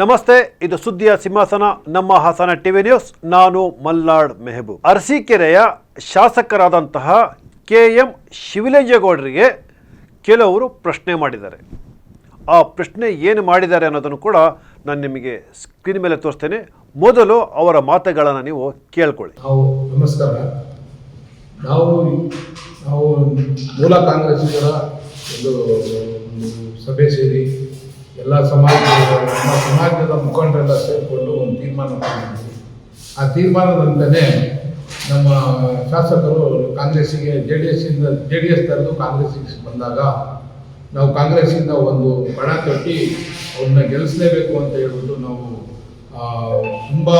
ನಮಸ್ತೆ, ಇದು ಸುದ್ದಿಯ ಸಿಂಹಾಸನ, ನಮ್ಮ ಹಾಸನ ಟಿವಿ ನ್ಯೂಸ್. ನಾನು ಮಲ್ನಾಡ್ ಮೆಹಬೂಬ್. ಅರಸೀಕೆರೆಯ ಶಾಸಕರಾದಂತಹ ಕೆ ಎಂ ಶಿವಲಿಂಗೇಗೌಡರಿಗೆ ಕೆಲವರು ಪ್ರಶ್ನೆ ಮಾಡಿದ್ದಾರೆ. ಆ ಪ್ರಶ್ನೆ ಏನು ಮಾಡಿದ್ದಾರೆ ಅನ್ನೋದನ್ನು ಕೂಡ ನಾನು ನಿಮಗೆ ಸ್ಕ್ರೀನ್ ಮೇಲೆ ತೋರಿಸ್ತೇನೆ. ಮೊದಲು ಅವರ ಮಾತುಗಳನ್ನು ನೀವು ಕೇಳ್ಕೊಳ್ಳಿ. ನಮಸ್ಕಾರ. ನಾವು ಮೂಲ ಸಭೆ ಸೇರಿ ಎಲ್ಲ ಸಮಾಜದ ನಮ್ಮ ಸಮಾಜದ ಮುಖಂಡರೆಲ್ಲ ಸೇರಿಕೊಂಡು ಒಂದು ತೀರ್ಮಾನ ಮಾಡಿದ್ವಿ ಆ ತೀರ್ಮಾನದಂತೆಯೇ ನಮ್ಮ ಶಾಸಕರು ಕಾಂಗ್ರೆಸ್ಸಿಗೆ, ಜೆ ಡಿ ಎಸ್ಸಿಂದ, ಜೆ ಡಿ ಎಸ್ ತರದು ಕಾಂಗ್ರೆಸ್ಸಿಗೆ ಬಂದಾಗ ನಾವು ಕಾಂಗ್ರೆಸ್ಸಿಂದ ಒಂದು ಬಣ ಕಟ್ಟಿ ಅವ್ರನ್ನ ಗೆಲ್ಲಿಸಲೇಬೇಕು ಅಂತ ಹೇಳ್ಬಿಟ್ಟು ನಾವು ತುಂಬ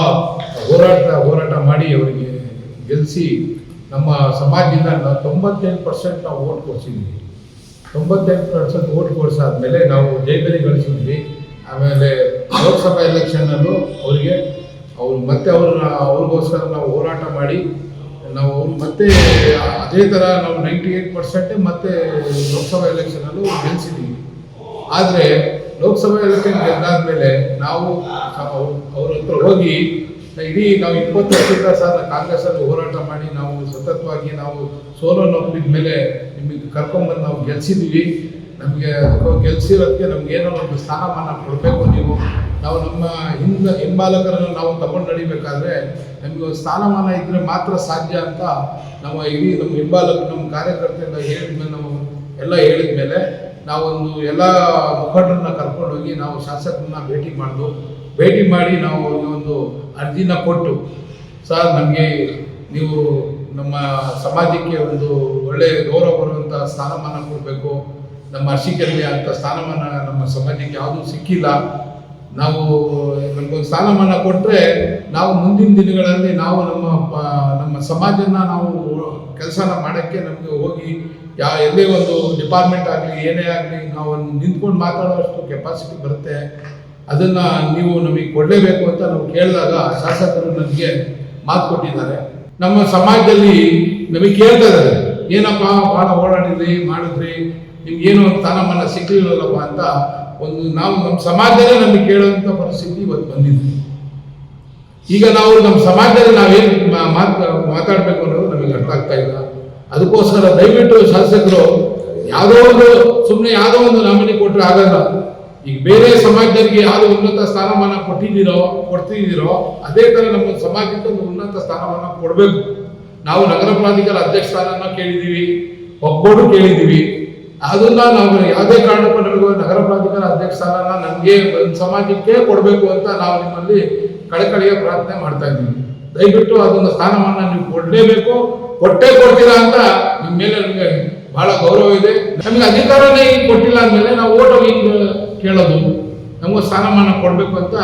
ಹೋರಾಟ ಹೋರಾಟ ಮಾಡಿ ಅವರಿಗೆ ಗೆಲ್ಲಿಸಿ ನಮ್ಮ ಸಮಾಜದಿಂದ ನಾವು ತೊಂಬತ್ತೆಂಟು ಪರ್ಸೆಂಟ್ ನಾವು ಓಟ್ ಕೊಡ್ಸಿದ್ವಿ. ತೊಂಬತ್ತೆಂಟು ಪರ್ಸೆಂಟ್ ಓಟ್ ಕೊಡಿಸಾದ್ಮೇಲೆ ನಾವು ಜೈಬರಿ ಗಳಿಸಿದ್ವಿ. ಆಮೇಲೆ ಲೋಕಸಭಾ ಎಲೆಕ್ಷನ್ನಲ್ಲೂ ಅವರಿಗೆ, ಅವ್ರು ಮತ್ತೆ ಅವ್ರನ್ನ, ಅವ್ರಿಗೋಸ್ಕರ ನಾವು ಹೋರಾಟ ಮಾಡಿ, ನಾವು ಅವ್ರು ಮತ್ತೆ ಅದೇ ಥರ ನಾವು ನೈಂಟಿ ಏಯ್ಟ್ ಪರ್ಸೆಂಟೇ ಮತ್ತೆ ಲೋಕಸಭಾ ಎಲೆಕ್ಷನಲ್ಲೂ ಗೆಲ್ಸಿದ್ದೀವಿ ಆದರೆ ಲೋಕಸಭಾ ಎಲೆಕ್ಷನ್ ಗೆದ್ದಾದ್ಮೇಲೆ ನಾವು ಅವ್ರ ಅವ್ರ ಹತ್ರ ಹೋಗಿ ಇಡೀ ನಾವು ಇಪ್ಪತ್ತು ವರ್ಷದಿಂದ ಕಾಂಗ್ರೆಸ್ ಅಲ್ಲಿ ಹೋರಾಟ ಮಾಡಿ ನಾವು ಸತತವಾಗಿ ನಾವು ಸೋಲೋ ಒಪ್ಪಿದ ಮೇಲೆ ನಿಮಗೆ ಕರ್ಕೊಂಬಂದು ನಾವು ಗೆಲ್ಸಿದ್ದೀವಿ ನಮಗೆ ಗೆಲ್ಸಿರೋದಕ್ಕೆ ನಮ್ಗೆ ಏನೋ ಒಂದು ಸ್ಥಾನಮಾನ ಕೊಡಬೇಕು ನೀವು. ನಾವು ನಮ್ಮ ಹಿಂದ ಹಿಂಬಾಲಕರನ್ನು ನಾವು ತಗೊಂಡು ನಡಿಬೇಕಾದ್ರೆ ನಮಗೆ ಒಂದು ಸ್ಥಾನಮಾನ ಇದ್ದರೆ ಮಾತ್ರ ಸಾಧ್ಯ ಅಂತ ನಾವು ಇಡೀ ನಮ್ಮ ಹಿಂಬಾಲಕರು ನಮ್ಮ ಕಾರ್ಯಕರ್ತರಿಂದ ಹೇಳಿದ್ಮೇಲೆ ನಾವು ಎಲ್ಲ ಹೇಳಿದ ಮೇಲೆ ನಾವೊಂದು ಎಲ್ಲ ಮುಖಂಡರನ್ನ ಕರ್ಕೊಂಡೋಗಿ ನಾವು ಶಾಸಕರನ್ನ ಭೇಟಿ ಮಾಡಿದ್ವು ಭೇಟಿ ಮಾಡಿ ನಾವು ಅವ್ರಿಗೆ ಒಂದು ಅರ್ಜಿನ ಕೊಟ್ಟು, ಸರ್, ನಮಗೆ ನೀವು ನಮ್ಮ ಸಮಾಜಕ್ಕೆ ಒಂದು ಒಳ್ಳೆಯ ಗೌರವ ಬರುವಂಥ ಸ್ಥಾನಮಾನ ಕೊಡಬೇಕು. ನಮ್ಮ ಅರ್ಶಿಕಲ್ಲಿ ಅಂತ ಸ್ಥಾನಮಾನ ನಮ್ಮ ಸಮಾಜಕ್ಕೆ ಯಾವುದೂ ಸಿಕ್ಕಿಲ್ಲ. ನಾವು ನಮಗೊಂದು ಸ್ಥಾನಮಾನ ಕೊಟ್ಟರೆ ನಾವು ಮುಂದಿನ ದಿನಗಳಲ್ಲಿ ನಾವು ನಮ್ಮ ನಮ್ಮ ಸಮಾಜನ ನಾವು ಕೆಲಸನ ಮಾಡೋಕ್ಕೆ ನಮಗೆ ಹೋಗಿ ಯಾ, ಎಲ್ಲೇ ಒಂದು ಡಿಪಾರ್ಟ್ಮೆಂಟ್ ಆಗಲಿ, ಏನೇ ಆಗಲಿ, ನಾವು ನಿಂತ್ಕೊಂಡು ಮಾತಾಡೋಷ್ಟು ಕೆಪಾಸಿಟಿ ಬರುತ್ತೆ. ಅದನ್ನು ನೀವು ನಮಗೆ ಕೊಡಲೇಬೇಕು ಅಂತ ನಾವು ಕೇಳಿದಾಗ ಶಾಸಕರು ನನಗೆ ಮಾತು ಕೊಟ್ಟಿದ್ದಾರೆ. ನಮ್ಮ ಸಮಾಜದಲ್ಲಿ ನಮಗೆ ಕೇಳ್ತಾ ಇದ್ದಾರೆ, ಏನಪ್ಪ ಭಾಳ ಓಡಾಡಿದ್ರಿ ಮಾಡಿದ್ರಿ, ನಿಮ್ಗೇನು ಸ್ಥಾನಮಾನ ಸಿಕ್ಕಲಿಲ್ಲಪ್ಪ ಅಂತ ಒಂದು ನಾವು ನಮ್ಮ ಸಮಾಜದಲ್ಲೇ ನಮಗೆ ಕೇಳುವಂಥ ಪರಿಸ್ಥಿತಿ ಇವತ್ತು ಬಂದಿದೆ. ಈಗ ನಾವು ನಮ್ಮ ಸಮಾಜದಲ್ಲಿ ನಾವೇನು ಮಾತು, ಮಾತಾಡಬೇಕು ಅನ್ನೋದು ನಮಗೆ ಅರ್ಥ ಆಗ್ತಾ ಇಲ್ಲ. ಅದಕ್ಕೋಸ್ಕರ ದಯವಿಟ್ಟು ಶಾಸಕರು, ಯಾವುದೋ ಒಂದು ಸುಮ್ಮನೆ ಯಾವುದೋ ಒಂದು ನಾಮಿನಿ ಕೊಟ್ಟರೆ ಆಗಲ್ಲ. ಈಗ ಬೇರೆ ಸಮಾಜದವರಿಗೆ ಯಾರು ಉನ್ನತ ಸ್ಥಾನಮಾನ ಕೊಟ್ಟಿದ್ದೀರೋ, ಕೊಡ್ತಿದ್ದೀರೋ, ಅದೇ ಥರ ನಮ್ಮ ಸಮಾಜಕ್ಕೆ ಒಂದು ಉನ್ನತ ಸ್ಥಾನಮಾನ ಕೊಡಬೇಕು. ನಾವು ನಗರ ಪ್ರಾಧಿಕಾರ ಅಧ್ಯಕ್ಷ ಸ್ಥಾನನ ಕೇಳಿದ್ದೀವಿ, ಒಬ್ಬರು ಕೇಳಿದ್ದೀವಿ. ಅದನ್ನ ನಾವು ಯಾವುದೇ ಕಾರಣಕ್ಕೂ ನಮಗೆ ನಗರ ಪ್ರಾಧಿಕಾರ ಅಧ್ಯಕ್ಷ ಸ್ಥಾನನ ನಮಗೆ ಸಮಾಜಕ್ಕೆ ಕೊಡಬೇಕು ಅಂತ ನಾವು ನಿಮ್ಮಲ್ಲಿ ಕಳಕಳಿಯ ಪ್ರಾರ್ಥನೆ ಮಾಡ್ತಾ ಇದ್ದೀವಿ. ದಯವಿಟ್ಟು ಅದೊಂದು ಸ್ಥಾನಮಾನ ನೀವು ಕೊಡಲೇಬೇಕು. ಕೊಟ್ಟೇ ಕೊಡ್ತೀರಾ ಅಂತ ನಿಮ್ಮ ಮೇಲೆ ನಮಗೆ ಬಹಳ ಗೌರವ ಇದೆ. ನಮಗೆ ಅಧಿಕಾರನೇ ಈಗ ಕೊಟ್ಟಿಲ್ಲ ಅಂದಮೇಲೆ ನಾವು ಓಟ್ ಈಗ ಕೇಳೋದು. ನಮಗೂ ಸ್ಥಾನಮಾನ ಕೊಡಬೇಕು ಅಂತ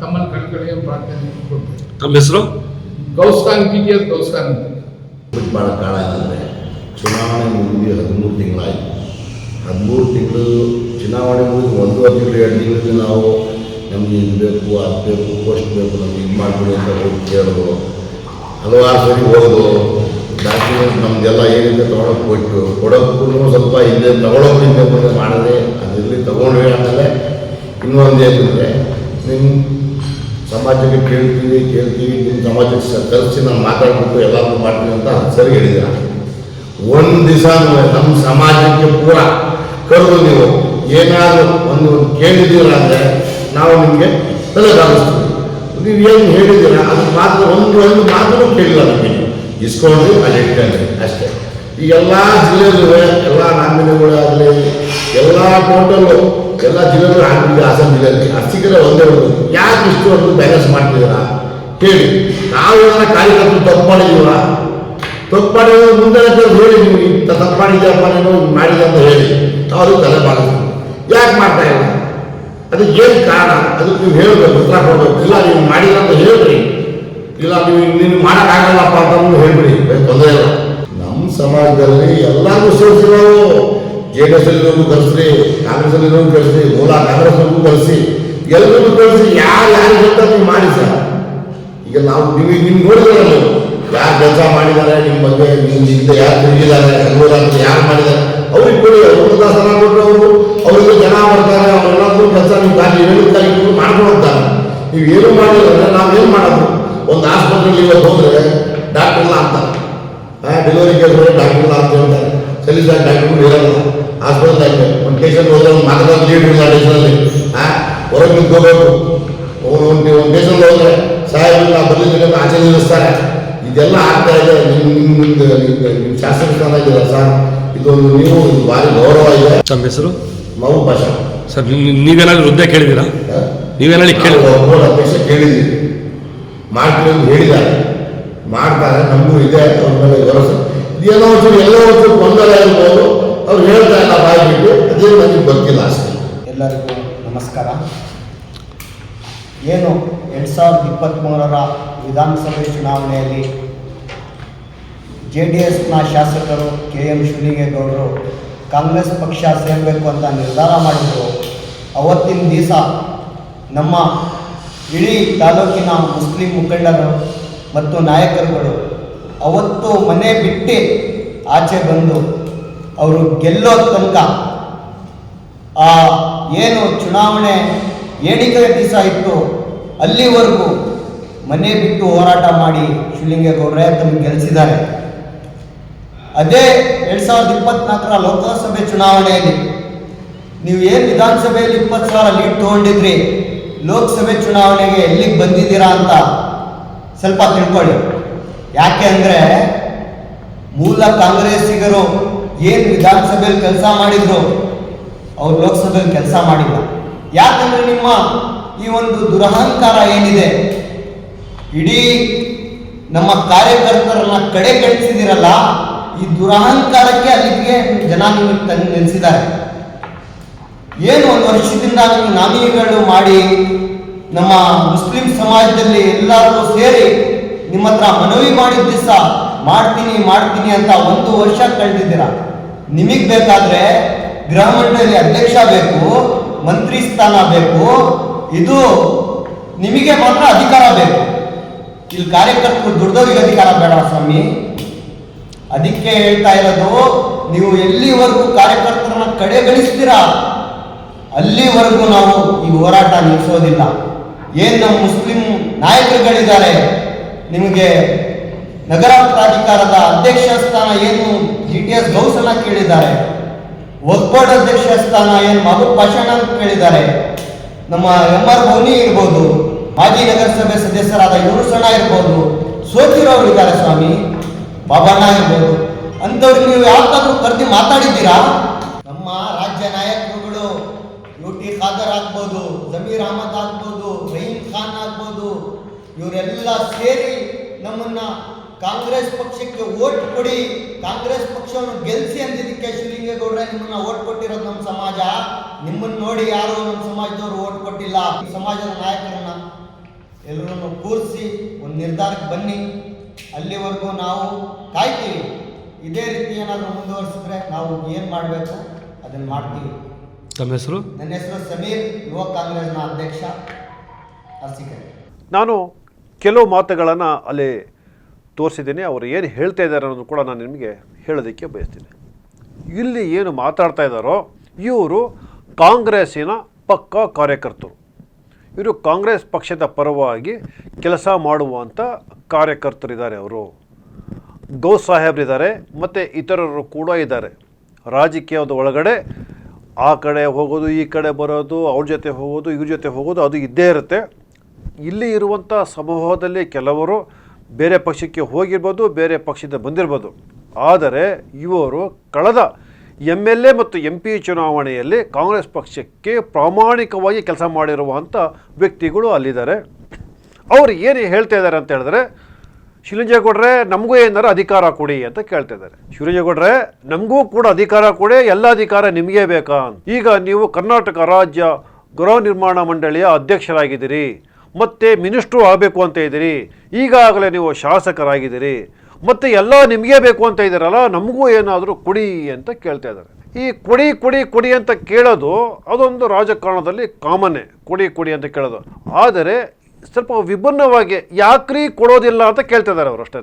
ತಮ್ಮನ್ನು ಕಳಕಳಿಯ ಪ್ರಾರ್ಥನೆ ಕೊಡ್ತೀವಿ. ತಮ್ಮ ಹೆಸರು? ಗೌಸ್ಖಾನ್ ಟಿ ಟಿ ಎಸ್ ಗೌಸ್ಖಾನ್ ಅಂತ. ಬಿಟ್ಟು ಭಾಳ ಕಾಲ ಅಂದರೆ ಚುನಾವಣೆ ಮುಗಿದು ಹದಿಮೂರು ತಿಂಗಳಾಯಿತು. ಹದಿಮೂರು ತಿಂಗಳು ಚುನಾವಣೆ ಮುಗಿದು ಒಂದೂವರೆ ತಿಂಗಳು ಎರಡು ತಿಂಗಳಿಗೆ ನಾವು ನಮಗೆ ಇದು ಬೇಕು ಅದು ಬೇಕು ಪೋಸ್ಟ್ ಬೇಕು ನಮಗೆ ಇದು ಮಾಡಿಕೊಡಿ ಅಂತ ಹೋಗಿ ಕೇಳೋದು ಹಲವಾರು ಸರಿ ಹೋಗೋದು ಡಾಕ್ಯುಮೆಂಟ್ ನಮ್ದೆಲ್ಲ ಏನಿದೆ ತೊಗೊಳಕ್ಕೆ ಕೊಟ್ಟು, ಕೊಡೋಕ್ಕೂ ಸ್ವಲ್ಪ ಹಿಂದೆ ತಗೊಳೋದು ಹಿಂದೆ ಮುಂದೆ ಮಾಡಿದ್ರೆ ಅದಿರಲಿ ತೊಗೊಂಡ್ವಿ ಆಮೇಲೆ ಇನ್ನೊಂದು ಏನಂದರೆ ನಿಮ್ಮ ಸಮಾಜಕ್ಕೆ ಕೇಳ್ತೀವಿ ಕೇಳ್ತೀವಿ ನಿಮ್ಮ ಸಮಾಜಕ್ಕೆ ಕರೆಸಿ ನಾವು ಮಾತಾಡ್ಬಿಟ್ಟು ಎಲ್ಲರೂ ಮಾಡ್ತೀವಿ ಅಂತ ಸರಿ ಹೇಳಿದ್ದೀರ. ಒಂದು ದಿವಸ ನಮ್ಮ ಸಮಾಜಕ್ಕೆ ಪೂರ ಕರೆದು ನೀವು ಏನಾದರೂ ಒಂದು ಕೇಳಿದ್ದೀರ ಅಂದರೆ ನಾವು ನಿಮಗೆ ತಲೆಗಾಲಿಸ್ತೀವಿ ನೀವು ಏನು ಹೇಳಿದ್ದೀರ, ಅದು ಮಾತ್ರ ಒಂದು ಒಂದು ಮಾತನ್ನು ಕೇಳಿಲ್ಲ ನಮಗೆ. ಇಸ್ಕೊಂಡ್ರಿ ಅಲ್ಲಿ ಇಟ್ಕೊಂಡ್ರಿ ಅಷ್ಟೇ. ಈ ಎಲ್ಲ ಜಿಲ್ಲೆಗಳು, ಎಲ್ಲ ನಾಮಿನಿಗಳಾಗಲಿ ಎಲ್ಲ ಟೋಟಲ್ಲು ಎಲ್ಲ ಜಿಲ್ಲೆಗಳು ಆಗ್ಬಿಟ್ಟಿದೆ ಹಾಸನ ಜಿಲ್ಲೆಯಲ್ಲಿ ಅರ್ಚಕರೇ ಒಂದೇ ಒಂದು, ಯಾಕೆ ಇಷ್ಟು ಒಂದು ಬ್ಯಾಲೆನ್ಸ್ ಮಾಡ್ತಿದ್ದೀರಾ? ಹೇಳಿ. ನಾವೆಲ್ಲ ಕಾರ್ಯಕರ್ತರು ತಪ್ಪು ಮಾಡಿದೀವ ತಪ್ಪು ಮಾಡಿದ್ರೆ ಮುಂದೆ ಹೇಳಿ ನೀವು ಇಂಥ ತಪ್ಪು ಮಾಡಿದ್ಯಪ್ಪ ನೀನು ಮಾಡಿದೆ ಅಂತ ಹೇಳಿ. ಅವರು ತಲೆ ಮಾಡಿದ್ರು ಯಾಕೆ ಮಾಡ್ತಾ ಇಲ್ಲ? ಅದಕ್ಕೆ ಏನು ಕಾರಣ? ಅದಕ್ಕೆ ನೀವು ಹೇಳಬೇಕು, ಉತ್ತರ ಕೊಡಬೇಕು. ಇಲ್ಲ, ನೀವು ಮಾಡಿಲ್ಲ ಅಂತ ಹೇಳ್ರಿ ಇಲ್ಲ ನೀವು ನೀನು ಮಾಡೋಕ್ಕಾಗಲ್ಲಪ್ಪ ಅಂತ ಹೇಳ್ಬಿಡಿ. ತೊಂದರೆ ಇಲ್ಲ. ನಮ್ಮ ಸಮಾಜದಲ್ಲಿ ಎಲ್ಲರೂ ಸೇರಿಸಿ ನಾವು ಜೆ ಡಿ ಎಸ್ ಅಲ್ಲಿರೋರು ಕಲಿಸ್ರಿ ಕಾಂಗ್ರೆಸ್ ಅಲ್ಲಿರೋರು ಕಲಿಸ್ರಿ ಮೂಲ ಕಾಂಗ್ರೆಸ್ ಅವ್ರಿಗೂ ಕಲಿಸಿ ಎಲ್ಲರಿಗೂ ಕಲಿಸಿ ಯಾರು ಯಾರು ಅಂತ ನೀವು ಮಾಡಿ ಸರ್. ಈಗ ನಾವು ನೀವು ನಿಮ್ಗೆ ನೋಡಿದ್ರೆ ನೀವು ಯಾರು ಕೆಲಸ ಮಾಡಿದ್ದಾರೆ ನಿಮ್ಮ ಬಗ್ಗೆ ನಿಮ್ಮ ಹಿಂದೆ ಯಾರು ತಿರುಗಿದ್ದಾರೆ ಅಂತ ಯಾರು ಮಾಡಿದ್ದಾರೆ ಅವ್ರಿಗೆ ಕೊಡಿ ಅವ್ರಿಗೆ ಸ್ಥಾನ ಕೊಟ್ಟರು ಅವರು ಅವರಿಗೆ ಜನ ಬರ್ತಾರೆ ಅವರೆಲ್ಲರೂ ಕೆಲಸ ನೀವು ದಾರಿ ಹೇಳಿದ ತಾರೀಕು ಮಾಡ್ಕೊಳ್ತಾರೆ ನೀವು ಏನು ಮಾಡಿದ್ರೆ ನಾವೇನು ಮಾಡೋದು? ಒಂದು ಆಸ್ಪತ್ರೆಯಲ್ಲಿ ಇವತ್ತು ಹೋದ್ರೆ ಡಾಕ್ಟರ್ ಇಲ್ಲ ಅಂತಾರೆ ಡೆಲಿವರಿ ಕೇಳಿದ್ರೆ ಹೋದ್ರೆ ಡಾಕ್ಟರ್ ಇಲ್ಲ ಅಂತ ಹೇಳ್ತಾರೆ. ಸಲೀಸಾಗಿ ಡಾಕ್ಟರ್ಗಳು ಇರಲ್ಲ. ಆಸ್ಪತ್ರೆ ಒಂದು ಪೇಷಂಟ್ ಹೋದ್ರೆ ಒಂದು ಮಾತಾಡೋದು ಲೀಡ್ ಇಲ್ಲ ಟೇಷನಲ್ಲಿ ಹಾಂ ಹೊರಗೆ ನಿಂತ್ಕೋಬೇಕು. ಒಂದು ಒಂದು ಪೇಷಂಟ್ ಹೋದ್ರೆ ಸಾಹೇಬ್ರನ್ನ ಬರ್ಲಿಕ್ಕೆ ಅಂತ ಆಚೆ ನಿಲ್ಲಿಸ್ತಾರೆ. ಇದೆಲ್ಲ ಆಗ್ತಾ ಇದೆ. ನಿಮ್ಮ ನಿಮ್ದು ನಿಮ್ಮ ಇದೆಯಲ್ಲ ಸರ್. ಇದೊಂದು ನೀವು ಭಾರಿ ಗೌರವ ಇದೆ. ತಮ್ಮ ಹೆಸರು? ಮೌ ಭಾಷೆ ಸರ್ ನೀವು- ನೀವೇನಾದ್ರು ಹುದ್ದೆ ಕೇಳಿದ್ದೀರಾ? ನೀವೇನಾದ್ರು ಕೇಳಿ ಅಧ್ಯಕ್ಷ ಕೇಳಿದ್ದೀವಿ. ಮಾಡ್ತೀವಿ ಅಂತ ಹೇಳಿದ್ದಾರೆ ಮಾಡ್ತಾರೆ ನಮಗೂ ಇದೆ ಅವ್ರ ಮೇಲೆ ಭರವಸೆ. ಏನೋ ಎಲ್ಲೋ ಒಂಚೂರು ಗೊಂದಲ ಇರ್ಬೋದು. ಅವ್ರು ಹೇಳ್ತಾ ಇಲ್ಲ ಬಾಯಿ ಬಿಟ್ಟು ಅದೇ ನನಗೆ ಗೊತ್ತಿಲ್ಲ ಅಷ್ಟೇ. ಎಲ್ಲರಿಗೂ ನಮಸ್ಕಾರ. ಏನು ಎರಡು ಸಾವಿರದ ಇಪ್ಪತ್ತ್ಮೂರರ ವಿಧಾನಸಭೆ ಚುನಾವಣೆಯಲ್ಲಿ ಜೆ ಡಿ ಎಸ್ನ ಶಾಸಕರು ಕೆ ಎಂ ಶಿವಲಿಂಗೇಗೌಡರು ಕಾಂಗ್ರೆಸ್ ಪಕ್ಷ ಸೇರಬೇಕು ಅಂತ ನಿರ್ಧಾರ ಮಾಡಿದರು. ಅವತ್ತಿನ ದಿವಸ ನಮ್ಮ ಇಡೀ ತಾಲೂಕಿನ ಮುಸ್ಲಿಂ ಮುಖಂಡರು ಮತ್ತು ನಾಯಕರುಗಳು ಅವತ್ತು ಮನೆ ಬಿಟ್ಟು ಆಚೆ ಬಂದು ಅವರು ಗೆಲ್ಲೋ ತನಕ ಆ ಏನು ಚುನಾವಣೆ ಏಣಿಕೆ ದಿವಸ ಇತ್ತು, ಅಲ್ಲಿವರೆಗೂ ಮನೆ ಬಿಟ್ಟು ಹೋರಾಟ ಮಾಡಿ ಶಿವಲಿಂಗೇಗೌಡರೇ ತಮ್ಮ ಗೆಲ್ಲಿಸಿದ್ದಾರೆ ಅದೇ ಎರಡು ಸಾವಿರದ ಇಪ್ಪತ್ನಾಲ್ಕರ ಲೋಕಸಭೆ ಚುನಾವಣೆಯಲ್ಲಿ ನೀವು ಏನು ವಿಧಾನಸಭೆಯಲ್ಲಿ ಇಪ್ಪತ್ತು ಸಾವಿರ ಲೀಡ್ ತೊಗೊಂಡಿದ್ರಿ ಲೋಕಸಭೆ ಚುನಾವಣೆಗೆ ಎಲ್ಲಿಗೆ ಬಂದಿದ್ದೀರಾ ಅಂತ ಸ್ವಲ್ಪ ತಿಳ್ಕೊಳ್ಳಿ. ಯಾಕೆ ಅಂದರೆ ಮೂಲ ಕಾಂಗ್ರೆಸ್ಸಿಗರು ಏನು ವಿಧಾನಸಭೆಯಲ್ಲಿ ಕೆಲಸ ಮಾಡಿದ್ರು ಅವ್ರು ಲೋಕಸಭೆಯಲ್ಲಿ ಕೆಲಸ ಮಾಡಿಲ್ಲ. ಯಾಕಂದ್ರೆ ನಿಮ್ಮ ಈ ಒಂದು ದುರಹಂಕಾರ ಏನಿದೆ? ಇಡೀ ನಮ್ಮ ಕಾರ್ಯಕರ್ತರನ್ನ ಕಡೆಗಣಿಸಿದಿರಲ್ಲ, ಈ ದುರಹಂಕಾರಕ್ಕೆ ಅಲ್ಲಿಗೆ ಜನ ನಿಮಗೆ ತಂದು ನೆಲೆಸಿದ್ದಾರೆ ಏನು ಒಂದು ವರ್ಷದಿಂದ ನೀವು ನಾಮಿನಿಗಳು ಮಾಡಿ ನಮ್ಮ ಮುಸ್ಲಿಂ ಸಮಾಜದಲ್ಲಿ ಎಲ್ಲರೂ ಸೇರಿ ನಿಮ್ಮ ಹತ್ರ ಮನವಿ ಮಾಡಿದ ದಿವಸ ಮಾಡ್ತೀನಿ ಮಾಡ್ತೀನಿ ಅಂತ ಒಂದು ವರ್ಷ ಕಳೆದಿದ್ದೀರಾ? ನಿಮಗೆ ಬೇಕಾದ್ರೆ ಗೃಹ ಮಂಡಳಿ ಅಧ್ಯಕ್ಷ ಬೇಕು, ಮಂತ್ರಿ ಸ್ಥಾನ ಬೇಕು, ಇದು ನಿಮಗೆ ಮಾತ್ರ ಅಧಿಕಾರ ಬೇಕು. ಇಲ್ಲಿ ಕಾರ್ಯಕರ್ತರು ದುಡ್ದವ್ರಿಗೆ ಅಧಿಕಾರ ಬೇಡ ಸ್ವಾಮಿ. ಅದಕ್ಕೆ ಹೇಳ್ತಾ ಇರೋದು, ನೀವು ಎಲ್ಲಿವರೆಗೂ ಕಾರ್ಯಕರ್ತರನ್ನ ಕಡೆಗಣಿಸ್ತೀರಾ? ಅಲ್ಲಿವರೆಗೂ ನಾವು ಈ ಹೋರಾಟ ನಿಲ್ಲಿಸೋದಿಲ್ಲ. ಏನು ನಮ್ಮ ಮುಸ್ಲಿಂ ನಾಯಕರುಗಳಿದ್ದಾರೆ, ನಿಮಗೆ ನಗರ ಪ್ರಾಧಿಕಾರದ ಅಧ್ಯಕ್ಷ ಸ್ಥಾನ ಏನು? ಜಿ ಟಿ ಎಸ್ ಗೌಸನ ಕೇಳಿದ್ದಾರೆ. ಒಗ್ಬೋರ್ಡ್ ಅಧ್ಯಕ್ಷ ಸ್ಥಾನ ಏನು? ಮಗು ಪಾಷಣ ಅಂತ ಕೇಳಿದ್ದಾರೆ. ನಮ್ಮ ಎಂ ಆರ್ ಭವನಿ ಇರ್ಬೋದು, ಮಾಜಿ ನಗರಸಭೆ ಸದಸ್ಯರಾದ ಯೂರುಸಣ ಇರ್ಬೋದು ಸೋತಿರೋರು ಇದ್ದಾರೆ ಸ್ವಾಮಿ, ಬಾಬಣ್ಣ ಇರ್ಬೋದು. ಅಂಥವ್ರಿಗೆ ನೀವು ಯಾವತ್ತಾದ್ರೂ ಕರೆದಿ ಮಾತಾಡಿದ್ದೀರಾ? ನಮ್ಮ ರಾಜ್ಯ ಟಿ ಖಾದರ್ ಆಗ್ಬೋದು, ಜಮೀರ್ ಅಹಮದ್ ಆಗ್ಬೋದು ರಹೀಂ ಖಾನ್ ಆಗ್ಬೋದು, ಇವರೆಲ್ಲ ಸೇರಿ ನಮ್ಮನ್ನ ಕಾಂಗ್ರೆಸ್ ಪಕ್ಷಕ್ಕೆ ಓಟ್ ಕೊಡಿ, ಕಾಂಗ್ರೆಸ್ ಪಕ್ಷವನ್ನು ಗೆಲ್ಲಿಸಿ ಅಂದಿದ್ದಕ್ಕೆ ಶಿವಲಿಂಗೇಗೌಡ್ರೆ, ನಿಮ್ಮನ್ನ ಓಟ್ ಕೊಟ್ಟಿರೋದು ನಮ್ಮ ಸಮಾಜ. ನಿಮ್ಮನ್ನ ನೋಡಿ ಯಾರು ನಮ್ಮ ಸಮಾಜದವರು ಓಟ್ ಕೊಟ್ಟಿಲ್ಲ. ಸಮಾಜದ ನಾಯಕರನ್ನ ಎಲ್ಲರನ್ನು ಕೂರಿಸಿ ಒಂದು ನಿರ್ಧಾರಕ್ಕೆ ಬನ್ನಿ. ಅಲ್ಲಿವರೆಗೂ ನಾವು ಕಾಯ್ತೀವಿ. ಇದೇ ರೀತಿ ಏನಾದರೂ ಮುಂದುವರಿಸಿದ್ರೆ ನಾವು ಏನು ಮಾಡಬೇಕು? ಅದನ್ನು ಮಾಡ್ತೀವಿ. ತಮ್ಮ ಹೆಸರು? ನನ್ನ ಹೆಸರು ಸಮೀರ್ ಯುವ ಕಾಂಗ್ರೆಸ್ನ ಅಧ್ಯಕ್ಷ ಅರ್ಸಿಕರ್ ನಾನು ಕೆಲವು ಮಾತುಗಳನ್ನು ಅಲ್ಲಿ ತೋರಿಸಿದ್ದೀನಿ. ಅವರು ಏನು ಹೇಳ್ತಾ ಇದ್ದಾರೆ ಅನ್ನೋದು ಕೂಡ ನಾನು ನಿಮಗೆ ಹೇಳೋದಕ್ಕೆ ಬಯಸ್ತೀನಿ. ಇಲ್ಲಿ ಏನು ಮಾತಾಡ್ತಾ ಇದ್ದಾರೋ ಇವರು ಕಾಂಗ್ರೆಸ್ಸಿನ ಪಕ್ಕಾ ಕಾರ್ಯಕರ್ತರು. ಇವರು ಕಾಂಗ್ರೆಸ್ ಪಕ್ಷದ ಪರವಾಗಿ ಕೆಲಸ ಮಾಡುವಂಥ ಕಾರ್ಯಕರ್ತರಿದ್ದಾರೆ ಅವರು. ಗೌ ಸಾಹೇಬ್ರಿದ್ದಾರೆ ಮತ್ತು ಇತರರು ಕೂಡ ಇದ್ದಾರೆ. ರಾಜಕೀಯದ ಒಳಗಡೆ ಆ ಕಡೆ ಹೋಗೋದು, ಈ ಕಡೆ ಬರೋದು, ಅವ್ರ ಜೊತೆ ಹೋಗೋದು, ಇವ್ರ ಜೊತೆ ಹೋಗೋದು, ಅದು ಇದ್ದೇ ಇರುತ್ತೆ. ಇಲ್ಲಿ ಇರುವಂಥ ಸಮೂಹದಲ್ಲಿ ಕೆಲವರು ಬೇರೆ ಪಕ್ಷಕ್ಕೆ ಹೋಗಿರ್ಬೋದು, ಬೇರೆ ಪಕ್ಷದಿಂದ ಬಂದಿರ್ಬೋದು. ಆದರೆ ಇವರು ಕಳೆದ ಎಂ ಎಲ್ ಎ ಮತ್ತು ಎಂ ಪಿ ಚುನಾವಣೆಯಲ್ಲಿ ಕಾಂಗ್ರೆಸ್ ಪಕ್ಷಕ್ಕೆ ಪ್ರಾಮಾಣಿಕವಾಗಿ ಕೆಲಸ ಮಾಡಿರುವಂಥ ವ್ಯಕ್ತಿಗಳು ಅಲ್ಲಿದ್ದಾರೆ. ಅವರು ಏನು ಹೇಳ್ತಾ ಇದ್ದಾರೆ ಅಂತ ಹೇಳಿದ್ರೆ ಶಿವಲಿಂಗೇಗೌಡ್ರೆ ನಮಗೂ ಏನಾರು ಅಧಿಕಾರ ಕೊಡಿ ಅಂತ ಕೇಳ್ತಾ ಇದ್ದಾರೆ. ಶಿವಲಿಂಗೇಗೌಡ್ರೆ ನಮಗೂ ಕೂಡ ಅಧಿಕಾರ ಕೊಡಿ, ಎಲ್ಲ ಅಧಿಕಾರ ನಿಮಗೆ ಬೇಕಾ. ಈಗ ನೀವು ಕರ್ನಾಟಕ ರಾಜ್ಯ ಗೃಹ ನಿರ್ಮಾಣ ಮಂಡಳಿಯ ಅಧ್ಯಕ್ಷರಾಗಿದ್ದೀರಿ, ಮತ್ತೆ ಮಿನಿಸ್ಟ್ರು ಆಗಬೇಕು ಅಂತ ಇದ್ದೀರಿ, ಈಗಾಗಲೇ ನೀವು ಶಾಸಕರಾಗಿದ್ದೀರಿ, ಮತ್ತೆ ಎಲ್ಲ ನಿಮಗೆ ಬೇಕು ಅಂತ ಇದ್ದೀರಲ್ಲ, ನಮಗೂ ಏನಾದರೂ ಕೊಡಿ ಅಂತ ಕೇಳ್ತಾ ಇದ್ದಾರೆ. ಈ ಕೊಡಿ ಕೊಡಿ ಕೊಡಿ ಅಂತ ಕೇಳೋದು ಅದೊಂದು ರಾಜಕಾರಣದಲ್ಲಿ ಕಾಮನ್ನೇ. ಕೊಡಿ ಕೊಡಿ ಅಂತ ಕೇಳೋದು. ಆದರೆ ಸ್ವಲ್ಪ ವಿಭಿನ್ನವಾಗಿ ಯಾಕ್ರಿ ಕೊಡೋದಿಲ್ಲ ಅಂತ ಕೇಳ್ತಾ ಇದ್ದಾರೆ ಅವರು ಅಷ್ಟೇ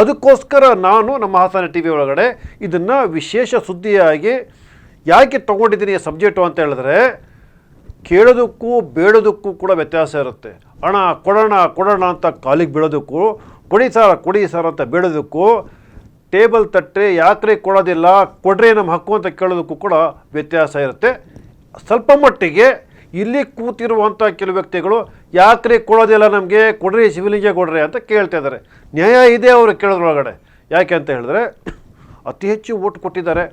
ಅದಕ್ಕೋಸ್ಕರ ನಾನು ನಮ್ಮ ಹಾಸನ ಟಿ ವಿ ಒಳಗಡೆ ಇದನ್ನು ವಿಶೇಷ ಸುದ್ದಿಯಾಗಿ ಯಾಕೆ ತೊಗೊಂಡಿದ್ದೀನಿ ಸಬ್ಜೆಕ್ಟು ಅಂತ ಹೇಳಿದ್ರೆ, ಕೇಳೋದಕ್ಕೂ ಬೇಡೋದಕ್ಕೂ ಕೂಡ ವ್ಯತ್ಯಾಸ ಇರುತ್ತೆ. ಹಣ ಕೊಡೋಣ ಕೊಡೋಣ ಅಂತ ಕಾಲಿಗೆ ಬೀಳೋದಕ್ಕೂ, ಕೊಡಿ ಸರ್ ಕೊಡಿ ಸರ್ ಅಂತ ಬೇಡೋದಕ್ಕೂ ಟೇಬಲ್ ತಟ್ಟರೆ ಯಾಕ್ರೆ ಕೊಡೋದಿಲ್ಲ, ಕೊಡ್ರಿ ನಮ್ಮ ಹಕ್ಕು ಅಂತ ಕೇಳೋದಕ್ಕೂ ಕೂಡ ವ್ಯತ್ಯಾಸ ಇರುತ್ತೆ. ಸ್ವಲ್ಪ ಮಟ್ಟಿಗೆ ಇಲ್ಲಿ ಕೂತಿರುವಂಥ ಕೆಲವು ವ್ಯಕ್ತಿಗಳು ಯಾಕ್ರೆ ಕೊಡೋದಿಲ್ಲ ನಮಗೆ, ಕೊಡ್ರಿ ಸಿವಿಲಿಗೆ ಕೊಡ್ರಿ ಅಂತ ಕೇಳ್ತಾ ಇದ್ದಾರೆ. ನ್ಯಾಯ ಇದೆ ಅವರು ಕೇಳೋದ್ರೊಳಗಡೆ. ಯಾಕೆ ಅಂತ ಹೇಳಿದ್ರೆ, ಅತಿ ಹೆಚ್ಚು ಓಟ್ ಕೊಟ್ಟಿದ್ದಾರೆ.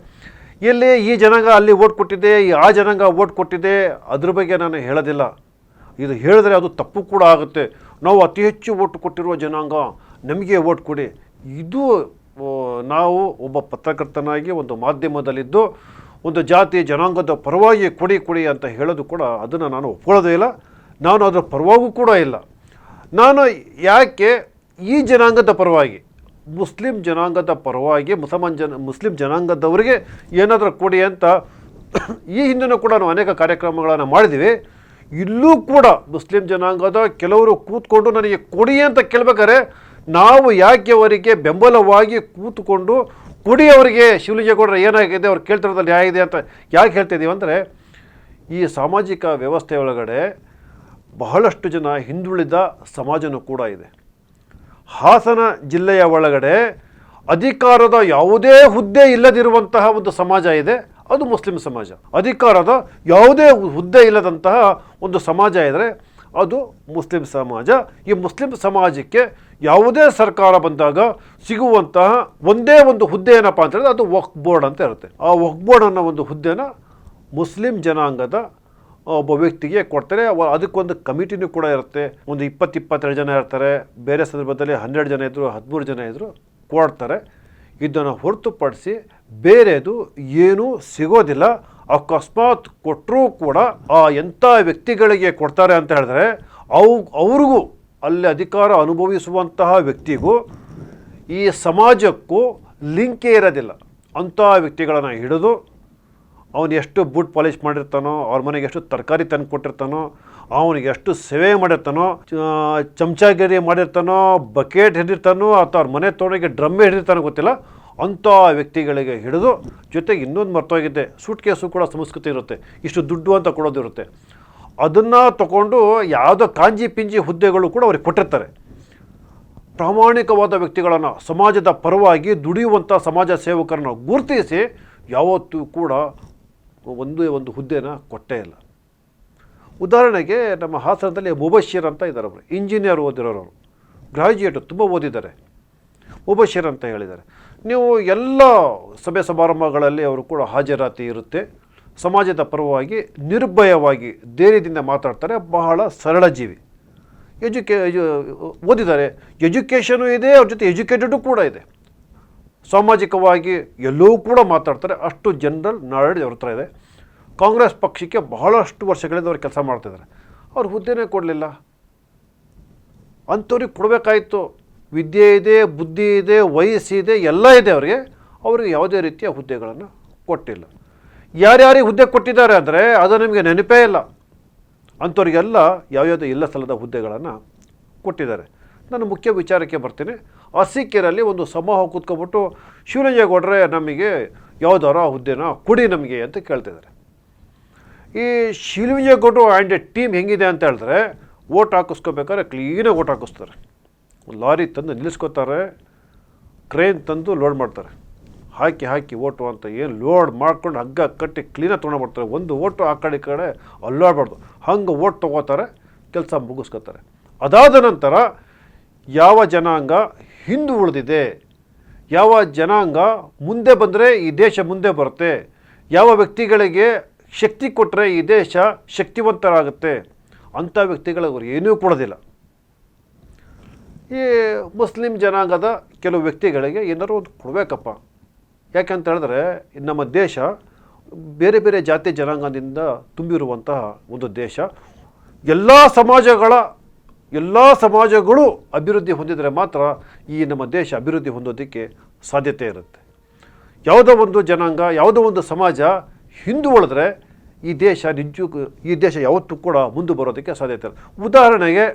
ಇಲ್ಲಿ ಈ ಜನಾಂಗ ಅಲ್ಲಿ ಓಟ್ ಕೊಟ್ಟಿದೆ, ಈ ಆ ಜನಾಂಗ ಓಟ್ ಕೊಟ್ಟಿದೆ, ಅದ್ರ ಬಗ್ಗೆ ನಾನು ಹೇಳೋದಿಲ್ಲ. ಇದು ಹೇಳಿದ್ರೆ ಅದು ತಪ್ಪು ಕೂಡ ಆಗುತ್ತೆ. ನಾವು ಅತಿ ಹೆಚ್ಚು ಓಟ್ ಕೊಟ್ಟಿರುವ ಜನಾಂಗ, ನಮಗೆ ಓಟ್ ಕೊಡಿ. ಇದು ನಾವು ಒಬ್ಬ ಪತ್ರಕರ್ತನಾಗಿ ಒಂದು ಮಾಧ್ಯಮದಲ್ಲಿದ್ದು, ಒಂದು ಜಾತಿ ಜನಾಂಗದ ಪರವಾಗಿ ಕೊಡಿ ಕೊಡಿ ಅಂತ ಹೇಳೋದು ಕೂಡ ಅದನ್ನು ನಾನು ಒಪ್ಕೊಳ್ಳೋದೇ ಇಲ್ಲ. ನಾನು ಅದರ ಪರವಾಗೂ ಕೂಡ ಇಲ್ಲ. ನಾನು ಯಾಕೆ ಈ ಜನಾಂಗದ ಪರವಾಗಿ, ಮುಸ್ಲಿಂ ಜನಾಂಗದ ಪರವಾಗಿ, ಮುಸಲ್ಮಾನ್ ಜನ, ಮುಸ್ಲಿಂ ಜನಾಂಗದವರಿಗೆ ಏನಾದರೂ ಕೊಡಿ ಅಂತ ಈ ಹಿಂದೆನೂ ಕೂಡ ನಾವು ಅನೇಕ ಕಾರ್ಯಕ್ರಮಗಳನ್ನು ಮಾಡಿದ್ದೀವಿ. ಇಲ್ಲೂ ಕೂಡ ಮುಸ್ಲಿಂ ಜನಾಂಗದ ಕೆಲವರು ಕೂತ್ಕೊಂಡು ನನಗೆ ಕೊಡಿ ಅಂತ ಕೇಳ್ಬೇಕಾದ್ರೆ, ನಾವು ಯಾಕೆ ಅವರಿಗೆ ಬೆಂಬಲವಾಗಿ ಕೂತ್ಕೊಂಡು ಕೊಡಿ ಅವರಿಗೆ ಶಿವಲಿಂಗೇಗೌಡರ ಏನಾಗಿದೆ, ಅವ್ರು ಕೇಳ್ತಿರೋದ್ರಲ್ಲಿ ಇದೆ ಅಂತ ಯಾಕೆ ಹೇಳ್ತಿದ್ದೀವಿ ಅಂದರೆ, ಈ ಸಾಮಾಜಿಕ ವ್ಯವಸ್ಥೆ ಒಳಗಡೆ ಬಹಳಷ್ಟು ಜನ ಹಿಂದುಳಿದ ಸಮಾಜನೂ ಕೂಡ ಇದೆ. ಹಾಸನ ಜಿಲ್ಲೆಯ ಒಳಗಡೆ ಅಧಿಕಾರದ ಯಾವುದೇ ಹುದ್ದೆ ಇಲ್ಲದಿರುವಂತಹ ಒಂದು ಸಮಾಜ ಇದೆ. ಅದು ಮುಸ್ಲಿಂ ಸಮಾಜ. ಅಧಿಕಾರದ ಯಾವುದೇ ಹುದ್ದೆ ಇಲ್ಲದಂತಹ ಒಂದು ಸಮಾಜ ಇದ್ದರೆ ಅದು ಮುಸ್ಲಿಂ ಸಮಾಜ. ಈ ಮುಸ್ಲಿಂ ಸಮಾಜಕ್ಕೆ ಯಾವುದೇ ಸರ್ಕಾರ ಬಂದಾಗ ಸಿಗುವಂತಹ ಒಂದೇ ಒಂದು ಹುದ್ದೆ ಏನಪ್ಪ ಅಂತ ಹೇಳಿದ್ರೆ ಅದು ವಕ್ ಬೋರ್ಡ್ ಅಂತ ಇರುತ್ತೆ. ಆ ವಕ್ ಬೋರ್ಡ್ ಅನ್ನೋ ಒಂದು ಹುದ್ದೆನ ಮುಸ್ಲಿಂ ಜನಾಂಗದ ಒಬ್ಬ ವ್ಯಕ್ತಿಗೆ ಕೊಡ್ತಾರೆ ಅದಕ್ಕೊಂದು ಕಮಿಟಿನೂ ಕೂಡ ಇರುತ್ತೆ. ಒಂದು ಇಪ್ಪತ್ತು ಇಪ್ಪತ್ತೆರಡು ಜನ ಇರ್ತಾರೆ, ಬೇರೆ ಸಂದರ್ಭದಲ್ಲಿ ಹನ್ನೆರಡು ಜನ ಇದ್ದರು ಹದಿಮೂರು ಜನ ಇದ್ದರು ಕೊಡ್ತಾರೆ. ಇದನ್ನು ಹೊರತುಪಡಿಸಿ ಬೇರೆದು ಏನೂ ಸಿಗೋದಿಲ್ಲ. ಅಕಸ್ಮಾತ್ ಕೊಟ್ಟರೂ ಕೂಡ ಆ ಎಂಥ ವ್ಯಕ್ತಿಗಳಿಗೆ ಕೊಡ್ತಾರೆ ಅಂತ ಹೇಳಿದ್ರೆ, ಅವು ಅವ್ರಿಗೂ ಅಲ್ಲಿ ಅಧಿಕಾರ ಅನುಭವಿಸುವಂತಹ ವ್ಯಕ್ತಿಗೂ ಈ ಸಮಾಜಕ್ಕೂ ಲಿಂಕೇ ಇರೋದಿಲ್ಲ. ಅಂಥ ವ್ಯಕ್ತಿಗಳನ್ನು ಹಿಡಿದು ಅವನು ಎಷ್ಟು ಬೂಟ್ ಪಾಲಿಷ್ ಮಾಡಿರ್ತಾನೋ, ಅವ್ರ ಮನೆಗೆ ಎಷ್ಟು ತರಕಾರಿ ತಂದು ಕೊಟ್ಟಿರ್ತಾನೋ, ಅವನಿಗೆ ಎಷ್ಟು ಸೇವೆ ಮಾಡಿರ್ತಾನೋ ಚಮಚಾಗಿರಿ ಮಾಡಿರ್ತಾನೋ, ಬಕೆಟ್ ಹಿಡಿರ್ತಾನೋ ಅಥವಾ ಅವ್ರ ಮನೆ ತೊಗೊಂಡಿಗೆ ಡ್ರಮ್ಮೆ ಹಿಡಿರ್ತಾನೋ ಗೊತ್ತಿಲ್ಲ, ಅಂಥ ವ್ಯಕ್ತಿಗಳಿಗೆ ಹಿಡಿದು, ಜೊತೆಗೆ ಇನ್ನೊಂದು ಮರ್ತೋಗಿದ್ದೆ ಸೂಟ್ ಕೇಸು ಕೂಡ ಸಂಸ್ಕೃತಿ ಇರುತ್ತೆ. ಇಷ್ಟು ದುಡ್ಡು ಅಂತ ಕೊಡೋದಿರುತ್ತೆ ಅದನ್ನು ತಗೊಂಡು ಯಾವುದೋ ಕಾಂಜಿ ಪಿಂಜಿ ಹುದ್ದೆಗಳು ಕೂಡ ಅವ್ರಿಗೆ ಕೊಟ್ಟಿರ್ತಾರೆ. ಪ್ರಾಮಾಣಿಕವಾದ ವ್ಯಕ್ತಿಗಳನ್ನು, ಸಮಾಜದ ಪರವಾಗಿ ದುಡಿಯುವಂಥ ಸಮಾಜ ಸೇವಕರನ್ನು ಗುರುತಿಸಿ, ಯಾವತ್ತೂ ಕೂಡ ಒಂದೇ ಒಂದು ಹುದ್ದೆನ ಕೊಟ್ಟೇ ಇಲ್ಲ. ಉದಾಹರಣೆಗೆ ನಮ್ಮ ಹಾಸನದಲ್ಲಿ ಮುಬಶೀರ್ ಅಂತ ಇದ್ದಾರೆ ಅವರು ಇಂಜಿನಿಯರ್ ಓದಿರೋರು ಗ್ರಾಜ್ಯುಯೇಟು ತುಂಬ ಓದಿದ್ದಾರೆ. ಮುಬಶೀರ್ ಅಂತ ಹೇಳಿದ್ದಾರೆ. ನೀವು ಎಲ್ಲ ಸಭೆ ಸಮಾರಂಭಗಳಲ್ಲಿ ಅವರು ಕೂಡ ಹಾಜರಾತಿ ಇರುತ್ತೆ. ಸಮಾಜದ ಪರವಾಗಿ ನಿರ್ಭಯವಾಗಿ ಧೈರ್ಯದಿಂದ ಮಾತಾಡ್ತಾರೆ. ಬಹಳ ಸರಳ ಜೀವಿ. ಎಜುಕೇ ಓದಿದ್ದಾರೆ. ಎಜುಕೇಷನು ಇದೆ, ಅವ್ರ ಜೊತೆ ಎಜುಕೇಟೆಡು ಕೂಡ ಇದೆ. ಸಾಮಾಜಿಕವಾಗಿ ಎಲ್ಲೂ ಕೂಡ ಮಾತಾಡ್ತಾರೆ. ಅಷ್ಟು ಜನರಲ್ ನಾಲೆಡ್ಜ್ ಅವ್ರ ಹತ್ರ ಇದೆ. ಕಾಂಗ್ರೆಸ್ ಪಕ್ಷಕ್ಕೆ ಬಹಳಷ್ಟು ವರ್ಷಗಳಿಂದ ಅವ್ರು ಕೆಲಸ ಮಾಡ್ತಿದ್ದಾರೆ. ಅವ್ರು ಹುದ್ದೆನೇ ಕೊಡಲಿಲ್ಲ. ಅಂಥವ್ರಿಗೆ ಕೊಡಬೇಕಾಯಿತು. ವಿದ್ಯೆ ಇದೆ, ಬುದ್ಧಿ ಇದೆ ವಯಸ್ಸಿದೆ ಎಲ್ಲ ಇದೆ ಅವರಿಗೆ. ಅವರಿಗೆ ಯಾವುದೇ ರೀತಿಯ ಹುದ್ದೆಗಳನ್ನು ಕೊಟ್ಟಿಲ್ಲ. ಯಾರ್ಯಾರಿಗೆ ಹುದ್ದೆ ಕೊಟ್ಟಿದ್ದಾರೆ ಅಂದರೆ ಅದು ನಿಮಗೆ ನೆನಪೇ ಇಲ್ಲ. ಅಂಥವ್ರಿಗೆಲ್ಲ ಯಾವ್ಯಾವುದೋ ಇಲ್ಲ ಸ್ಥಳದ ಹುದ್ದೆಗಳನ್ನು ಕೊಟ್ಟಿದ್ದಾರೆ. ನಾನು ಮುಖ್ಯ ವಿಚಾರಕ್ಕೆ ಬರ್ತೀನಿ. ಅಸಿಕ್ಕಿರಲ್ಲಿ ಒಂದು ಸಮೂಹ ಕೂತ್ಕೊಬಿಟ್ಟು ಶಿವಲಿಂಗೇಗೌಡರೆ, ನಮಗೆ ಯಾವುದಾರ ಹುದ್ದೆನ ಕೊಡಿ ನಮಗೆ ಅಂತ ಕೇಳ್ತಿದ್ದಾರೆ. ಈ ಶಿವಲಿಂಗೇಗೌಡರು ಆ್ಯಂಡ್ ಎ ಟೀಮ್ ಹೆಂಗಿದೆ ಅಂತ ಹೇಳಿದ್ರೆ, ಓಟ್ ಹಾಕಿಸ್ಕೋಬೇಕಾದ್ರೆ ಕ್ಲೀನಾಗಿ ಓಟ್ ಹಾಕಿಸ್ತಾರೆ. ಲಾರಿ ತಂದು ನಿಲ್ಲಿಸ್ಕೋತಾರೆ ಕ್ರೇನ್ ತಂದು ಲೋಡ್ ಮಾಡ್ತಾರೆ. ಹಾಕಿ ಹಾಕಿ ಓಟು ಅಂತ ಏನು ಲೋಡ್ ಮಾಡ್ಕೊಂಡು ಹಗ್ಗ ಕಟ್ಟಿ ಕ್ಲೀನಾಗಿ ತೊಗೊಂಡ್ಬರ್ತಾರೆ ಒಂದು ಓಟು ಆ ಕಡೆ ಈ ಕಡೆ ಅಲ್ಲಾಡ್ಬಾರ್ದು. ಹಂಗೆ ಓಟ್ ತೊಗೋತಾರೆ, ಕೆಲಸ ಮುಗಿಸ್ಕೋತಾರೆ. ಅದಾದ ನಂತರ ಯಾವ ಜನಾಂಗ ಹಿಂದು ಉಳಿದಿದೆ. ಯಾವ ಜನಾಂಗ ಮುಂದೆ ಬಂದರೆ ಈ ದೇಶ ಮುಂದೆ ಬರುತ್ತೆ. ಯಾವ ವ್ಯಕ್ತಿಗಳಿಗೆ ಶಕ್ತಿ ಕೊಟ್ಟರೆ ಈ ದೇಶ ಶಕ್ತಿವಂತರಾಗುತ್ತೆ. ಅಂಥ ವ್ಯಕ್ತಿಗಳಿಗೆ ಅವರು ಏನೂ ಕೊಡೋದಿಲ್ಲ. ಈ ಮುಸ್ಲಿಂ ಜನಾಂಗದ ಕೆಲವು ವ್ಯಕ್ತಿಗಳಿಗೆ ಏನಾದರೂ ಒಂದು ಕೊಡಬೇಕಪ್ಪ. ಯಾಕೆಂತ ಹೇಳಿದ್ರೆ ನಮ್ಮ ದೇಶ ಬೇರೆ ಬೇರೆ ಜಾತಿ ಜನಾಂಗದಿಂದ ತುಂಬಿರುವಂತಹ ಒಂದು ದೇಶ. ಎಲ್ಲ ಸಮಾಜಗಳ ಎಲ್ಲ ಸಮಾಜಗಳು ಅಭಿವೃದ್ಧಿ ಹೊಂದಿದರೆ ಮಾತ್ರ ಈ ನಮ್ಮ ದೇಶ ಅಭಿವೃದ್ಧಿ ಹೊಂದೋದಕ್ಕೆ ಸಾಧ್ಯತೆ ಇರುತ್ತೆ. ಯಾವುದೋ ಒಂದು ಜನಾಂಗ, ಯಾವುದೋ ಒಂದು ಸಮಾಜ ಹಿಂದು ಉಳಿದ್ರೆ ಈ ದೇಶ ನಿಜಕ್ಕೂ, ಈ ದೇಶ ಯಾವತ್ತೂ ಕೂಡ ಮುಂದೆ ಬರೋದಕ್ಕೆ ಸಾಧ್ಯತೆ ಇಲ್ಲ. ಉದಾಹರಣೆಗೆ,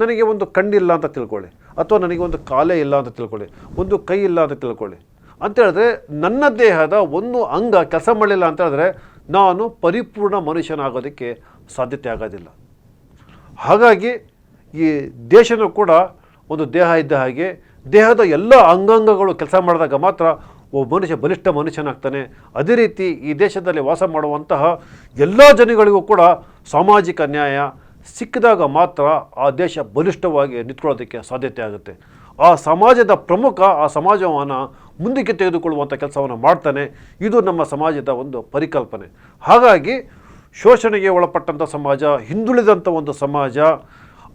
ನನಗೆ ಒಂದು ಕಣ್ಣಿಲ್ಲ ಅಂತ ತಿಳ್ಕೊಳ್ಳಿ, ಅಥವಾ ನನಗೆ ಒಂದು ಕಾಲೇ ಇಲ್ಲ ಅಂತ ತಿಳ್ಕೊಳ್ಳಿ, ಒಂದು ಕೈ ಇಲ್ಲ ಅಂತ ತಿಳ್ಕೊಳ್ಳಿ. ಅಂತೇಳಿದ್ರೆ ನನ್ನ ದೇಹದ ಒಂದು ಅಂಗ ಕೆಲಸ ಮಾಡಲಿಲ್ಲ ಅಂತ ಹೇಳಿದ್ರೆ, ನಾನು ಪರಿಪೂರ್ಣ ಮನುಷ್ಯನಾಗೋದಕ್ಕೆ ಸಾಧ್ಯತೆ ಆಗೋದಿಲ್ಲ. ಹಾಗಾಗಿ ಈ ದೇಶನೂ ಕೂಡ ಒಂದು ದೇಹ ಇದ್ದ ಹಾಗೆ ದೇಹದ ಎಲ್ಲ ಅಂಗಾಂಗಗಳು ಕೆಲಸ ಮಾಡಿದಾಗ ಮಾತ್ರ ಒಬ್ಬ ಮನುಷ್ಯ ಬಲಿಷ್ಠ ಮನುಷ್ಯನಾಗ್ತಾನೆ. ಅದೇ ರೀತಿ ಈ ದೇಶದಲ್ಲಿ ವಾಸ ಮಾಡುವಂತಹ ಎಲ್ಲ ಜನಗಳಿಗೂ ಕೂಡ ಸಾಮಾಜಿಕ ನ್ಯಾಯ ಸಿಕ್ಕಿದಾಗ ಮಾತ್ರ ಆ ದೇಶ ಬಲಿಷ್ಠವಾಗಿ ನಿಂತ್ಕೊಳ್ಳೋದಕ್ಕೆ ಸಾಧ್ಯತೆ ಆಗುತ್ತೆ. ಆ ಸಮಾಜದ ಪ್ರಮುಖ, ಆ ಸಮಾಜವನ್ನು ಮುಂದಕ್ಕೆ ತೆಗೆದುಕೊಳ್ಳುವಂಥ ಕೆಲಸವನ್ನು ಮಾಡ್ತಾನೆ. ಇದು ನಮ್ಮ ಸಮಾಜದ ಒಂದು ಪರಿಕಲ್ಪನೆ. ಹಾಗಾಗಿ ಶೋಷಣೆಗೆ ಒಳಪಟ್ಟಂಥ ಸಮಾಜ ಹಿಂದುಳಿದಂಥ ಒಂದು ಸಮಾಜ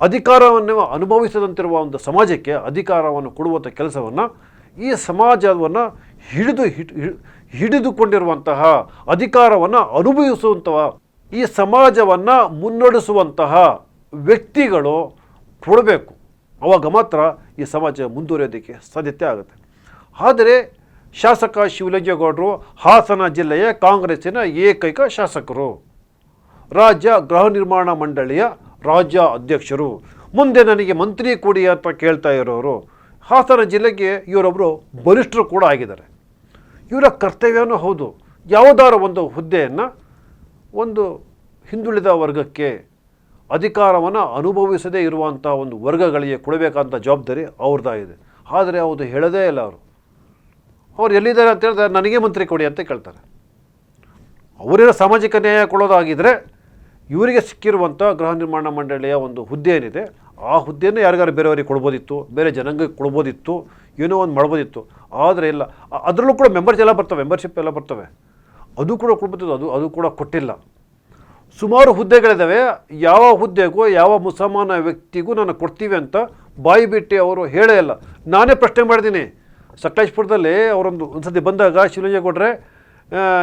ಅಧಿಕಾರವನ್ನು ಅನುಭವಿಸದಂತಿರುವ ಒಂದು ಸಮಾಜಕ್ಕೆ ಅಧಿಕಾರವನ್ನು ಕೊಡುವಂಥ ಕೆಲಸವನ್ನು ಈ ಸಮಾಜವನ್ನು ಹಿಡಿದು ಹಿಡ್- ಹಿಡ್- ಹಿಡಿದುಕೊಂಡಿರುವಂತಹ ಅಧಿಕಾರವನ್ನು ಅನುಭವಿಸುವಂತಹ ಈ ಸಮಾಜವನ್ನು ಮುನ್ನಡೆಸುವಂತಹ ವ್ಯಕ್ತಿಗಳು ಕೊಡಬೇಕು. ಆವಾಗ ಮಾತ್ರ ಈ ಸಮಾಜ ಮುಂದುವರಿಯೋದಕ್ಕೆ ಸಾಧ್ಯತೆ ಆಗುತ್ತೆ. ಆದರೆ ಶಾಸಕ ಶಿವಲಿಂಗೇಗೌಡರು ಹಾಸನ ಜಿಲ್ಲೆಯ ಕಾಂಗ್ರೆಸ್ಸಿನ ಏಕೈಕ ಶಾಸಕರು. ರಾಜ್ಯ ಗೃಹ ನಿರ್ಮಾಣ ಮಂಡಳಿಯ ರಾಜ್ಯ ಅಧ್ಯಕ್ಷರು. ಮುಂದೆ ನನಗೆ ಮಂತ್ರಿ ಕೊಡಿ ಅಂತ ಕೇಳ್ತಾ ಇರೋರು. ಹಾಸನ ಜಿಲ್ಲೆಗೆ ಇವರೊಬ್ಬರು ಬಲಿಷ್ಠರು ಕೂಡ ಆಗಿದ್ದಾರೆ. ಇವರ ಕರ್ತವ್ಯನೂ ಹೌದು. ಯಾವುದಾರ ಒಂದು ಹುದ್ದೆಯನ್ನು ಒಂದು ಹಿಂದುಳಿದ ವರ್ಗಕ್ಕೆ ಅಧಿಕಾರವನ್ನು ಅನುಭವಿಸದೇ ಇರುವಂಥ ಒಂದು ವರ್ಗಗಳಿಗೆ ಕೊಡಬೇಕಂತ ಜವಾಬ್ದಾರಿ ಅವ್ರದ್ದಾಗಿದೆ ಆದರೆ ಅವರು ಹೇಳೋದೇ ಇಲ್ಲ ಅವರು. ಅವ್ರು ಎಲ್ಲಿದ್ದಾರೆ ಅಂತ ಹೇಳಿದ್ರೆ ನನಗೆ ಮಂತ್ರಿ ಕೊಡಿ ಅಂತ ಕೇಳ್ತಾರೆ. ಅವರೇನೋ ಸಾಮಾಜಿಕ ನ್ಯಾಯ ಕೊಡೋದಾಗಿದ್ದರೆ ಇವರಿಗೆ ಸಿಕ್ಕಿರುವಂಥ ಗೃಹ ನಿರ್ಮಾಣ ಮಂಡಳಿಯ ಒಂದು ಹುದ್ದೆ ಏನಿದೆ, ಆ ಹುದ್ದೆಯನ್ನು ಯಾರಿಗಾರು ಬೇರೆಯವರಿಗೆ ಕೊಡ್ಬೋದಿತ್ತು, ಬೇರೆ ಜನಾಂಗಕ್ಕೆ ಕೊಡ್ಬೋದಿತ್ತು, ಏನೋ ಒಂದು ಮಾಡ್ಬೋದಿತ್ತು. ಆದರೆ ಇಲ್ಲ ಅದರಲ್ಲೂ ಕೂಡ ಮೆಂಬರ್ಸ್ ಎಲ್ಲ ಬರ್ತವೆ ಮೆಂಬರ್ಶಿಪ್ ಎಲ್ಲ ಬರ್ತವೆ. ಅದು ಕೂಡ ಕೊಡ್ಬೋದಿತ್ತು, ಅದು ಅದು ಕೂಡ ಕೊಟ್ಟಿಲ್ಲ. ಸುಮಾರು ಹುದ್ದೆಗಳಿದ್ದಾವೆ ಯಾವ ಹುದ್ದೆಗೂ, ಯಾವ ಮುಸಲ್ಮಾನ ವ್ಯಕ್ತಿಗೂ ನಾನು ಕೊಡ್ತೀವಿ ಅಂತ ಬಾಯಿ ಬಿಟ್ಟು ಅವರು ಹೇಳೇ ಇಲ್ಲ. ನಾನೇ ಪ್ರಶ್ನೆ ಮಾಡಿದ್ದೀನಿ. ಸಕಲೇಶ್ಪುರದಲ್ಲಿ ಅವರೊಂದು ಒಂದು ಸತಿ ಬಂದಾಗ ಶಿವಲಿಂಗೇಗೌಡ್ರೆ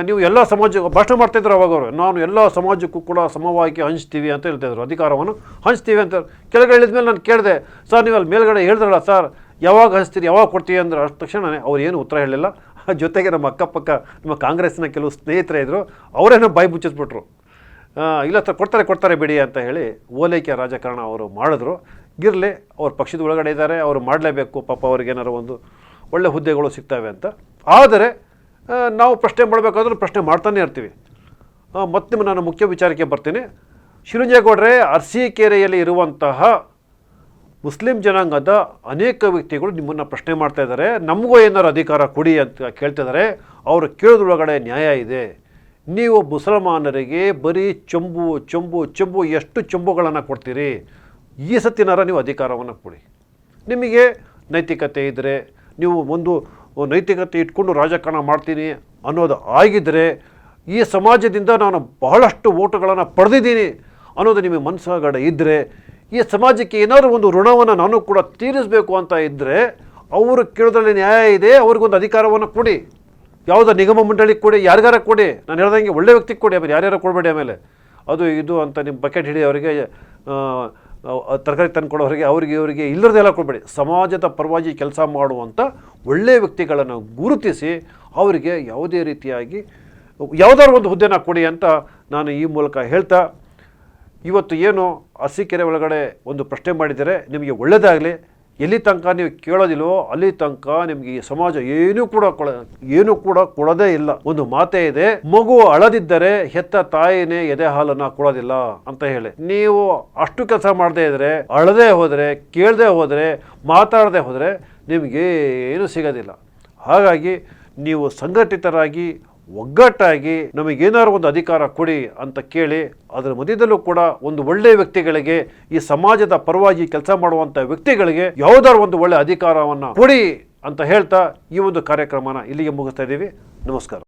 ನೀವು ಎಲ್ಲ ಸಮಾಜ ಭಾಷಣ ಮಾಡ್ತಾಯಿದ್ರು ಅವಾಗ ಅವರು ನಾನು ಎಲ್ಲ ಸಮಾಜಕ್ಕೂ ಕೂಡ ಸಮವಾಗಿ ಹಂಚ್ತೀವಿ ಅಂತ ಹೇಳ್ತಾಯಿದ್ರು ಅಧಿಕಾರವನ್ನು ಹಂಚ್ತೀವಿ ಅಂತ. ಕೆಳಗಡೆ ಇಳಿದ ಮೇಲೆ ನಾನು ಕೇಳಿದೆ, ಸರ್ ನೀವು ಅಲ್ಲಿ ಮೇಲ್ಗಡೆ ಹೇಳಿದ್ರಲ್ಲ ಸರ್, ಯಾವಾಗ ಹಂಚ್ತೀರಿ, ಯಾವಾಗ ಕೊಡ್ತೀವಿ ಅಂದ್ರೆ ಅಷ್ಟು ತಕ್ಷಣ ಅವ್ರು ಏನು ಉತ್ತರ ಹೇಳಿಲ್ಲ ಜೊತೆಗೆ ನಮ್ಮ ಅಕ್ಕಪಕ್ಕ, ನಮ್ಮ ಕಾಂಗ್ರೆಸ್ನ ಕೆಲವು ಸ್ನೇಹಿತರೆ ಇದ್ದರು ಅವರೇನೋ ಬಾಯಿ ಮುಚ್ಚಿಸ್ಬಿಟ್ರು. ಇಲ್ಲ ಸರ್, ಕೊಡ್ತಾರೆ ಕೊಡ್ತಾರೆ ಬಿಡಿ ಅಂತ ಹೇಳಿ ಓಲೈಕೆ ರಾಜಕಾರಣ ಅವರು ಮಾಡಿದ್ರು. ಇರಲಿ, ಅವ್ರ ಪಕ್ಷದ ಒಳಗಡೆ ಇದ್ದಾರೆ, ಅವರು ಮಾಡಲೇಬೇಕು, ಪಾಪ ಅವ್ರಿಗೇನಾರು ಒಂದು ಒಳ್ಳೆ ಹುದ್ದೆಗಳು ಸಿಗ್ತವೆ ಅಂತ. ಆದರೆ ನಾವು ಪ್ರಶ್ನೆ ಮಾಡಬೇಕಾದ್ರೂ ಪ್ರಶ್ನೆ ಮಾಡ್ತಾನೆ ಇರ್ತೀವಿ. ಮತ್ತೆ ನಾನು ಮುಖ್ಯ ವಿಚಾರಕ್ಕೆ ಬರ್ತೀನಿ. ಶಿವಲಿಂಗೇಗೌಡ್ರೆ ಅರ್ಸಿಕೆರೆಯಲ್ಲಿ ಇರುವಂತಹ ಮುಸ್ಲಿಂ ಜನಾಂಗದ ಅನೇಕ ವ್ಯಕ್ತಿಗಳು ನಿಮ್ಮನ್ನು ಪ್ರಶ್ನೆ ಮಾಡ್ತಾ ಇದ್ದಾರೆ. ನಮಗೂ ಏನಾರು ಅಧಿಕಾರ ಕೊಡಿ ಅಂತ ಕೇಳ್ತಿದ್ದಾರೆ ಅವರು ಕೇಳಿದ್ರೊಳಗಡೆ ನ್ಯಾಯ ಇದೆ. ನೀವು ಮುಸಲ್ಮಾನರಿಗೆ ಬರೀ ಚೊಂಬು ಚೊಂಬು ಚೊಂಬು ಎಷ್ಟು ಚೊಂಬುಗಳನ್ನು ಕೊಡ್ತೀರಿ? ಈ ಸತ್ತಿನಾರ ನೀವು ಅಧಿಕಾರವನ್ನು ಕೊಡಿ. ನಿಮಗೆ ನೈತಿಕತೆ ಇದ್ದರೆ ನೀವು ಒಂದು ನೈತಿಕತೆ ಇಟ್ಕೊಂಡು ರಾಜಕಾರಣ ಮಾಡ್ತೀನಿ ಅನ್ನೋದು ಆಗಿದ್ದರೆ ಈ ಸಮಾಜದಿಂದ ನಾನು ಬಹಳಷ್ಟು ಓಟುಗಳನ್ನು ಪಡೆದಿದ್ದೀನಿ ಅನ್ನೋದು ನಿಮಗೆ ಮನಸ್ಸಾಗಡೆ ಇದ್ದರೆ ಈ ಸಮಾಜಕ್ಕೆ ಏನಾದರೂ ಒಂದು ಋಣವನ್ನು ನಾನು ಕೂಡ ತೀರಿಸಬೇಕು ಅಂತ ಇದ್ದರೆ ಅವರು ಕೇಳೋದ್ರಲ್ಲಿ ನ್ಯಾಯ ಇದೆ, ಅವ್ರಿಗೊಂದು ಅಧಿಕಾರವನ್ನು ಕೊಡಿ. ಯಾವುದೋ ನಿಗಮ ಮಂಡಳಿಗೆ ಕೊಡಿ, ಯಾರಿಗಾರ ಕೊಡಿ. ನಾನು ಹೇಳ್ದಂಗೆ ಒಳ್ಳೆ ವ್ಯಕ್ತಿಗೆ ಕೊಡಿ, ಆಮೇಲೆ ಯಾರ್ಯಾರು ಕೊಡಬೇಡಿ ಆಮೇಲೆ. ಅದು ಇದು ಅಂತ ನಿಮ್ಮ ಬಕೆಟ್ ಹಿಡಿ ಅವರಿಗೆ ತರಕಾರಿ ತಂದು ಕೊಡೋರಿಗೆ, ಅವರಿಗೆ, ಇವರಿಗೆ ಇಲ್ಲದೆಲ್ಲ ಕೊಡಬೇಡಿ. ಸಮಾಜದ ಪರವಾಗಿ ಕೆಲಸ ಮಾಡುವಂಥ ಒಳ್ಳೆಯ ವ್ಯಕ್ತಿಗಳನ್ನು ಗುರುತಿಸಿ ಅವರಿಗೆ ಯಾವುದೇ ರೀತಿಯಾಗಿ, ಯಾವುದಾದ್ರು ಒಂದು ಹುದ್ದೆನ ಕೊಡಿ ಅಂತ ನಾನು ಈ ಮೂಲಕ ಹೇಳ್ತಾ, ಇವತ್ತು ಏನು ಅರಸೀಕೆರೆ ಒಳಗಡೆ ಒಂದು ಪ್ರಶ್ನೆ ಮಾಡಿದರೆ ನಿಮಗೆ ಒಳ್ಳೆಯದಾಗಲಿ ಎಲ್ಲಿ ತನಕ ನೀವು ಕೇಳೋದಿಲ್ವೋ ಅಲ್ಲಿ ತನಕ ನಿಮಗೆ ಈ ಸಮಾಜ ಏನೂ ಕೂಡ ಕೊಡ ಏನೂ ಕೂಡ ಕೊಡೋದೇ ಇಲ್ಲ. ಒಂದು ಮಾತೇ ಇದೆ, ಮಗು ಅಳದಿದ್ದರೆ ಹೆತ್ತ ತಾಯಿನೇ ಎದೆ ಹಾಲನ್ನ ಕೊಡೋದಿಲ್ಲ ಅಂತ ಹೇಳಿ. ನೀವು ಅಷ್ಟು ಕೆಲಸ ಮಾಡದೇ ಇದ್ರೆ, ಅಳದೇ ಹೋದರೆ, ಕೇಳದೆ ಹೋದರೆ, ಮಾತಾಡದೆ ಹೋದರೆ ನಿಮಗೆ ಏನು ಸಿಗೋದಿಲ್ಲ. ಹಾಗಾಗಿ ನೀವು ಸಂಘಟಿತರಾಗಿ ಒಗ್ಗಟ್ಟಾಗಿ ನಮಗೇನಾದ್ರು ಒಂದು ಅಧಿಕಾರ ಕೊಡಿ ಅಂತ ಕೇಳಿ ಅದರ ಮಧ್ಯದಲ್ಲೂ ಕೂಡ ಒಂದು ಒಳ್ಳೆಯ ವ್ಯಕ್ತಿಗಳಿಗೆ ಈ ಸಮಾಜದ ಪರವಾಗಿ ಕೆಲಸ ಮಾಡುವಂಥ ವ್ಯಕ್ತಿಗಳಿಗೆ ಯಾವುದಾದ್ರು ಒಂದು ಒಳ್ಳೆಯ ಅಧಿಕಾರವನ್ನು ಕೊಡಿ ಅಂತ ಹೇಳ್ತಾ ಈ ಒಂದು ಕಾರ್ಯಕ್ರಮನ ಇಲ್ಲಿಗೆ ಮುಗಿಸ್ತಾ ಇದ್ದೀವಿ. ನಮಸ್ಕಾರ.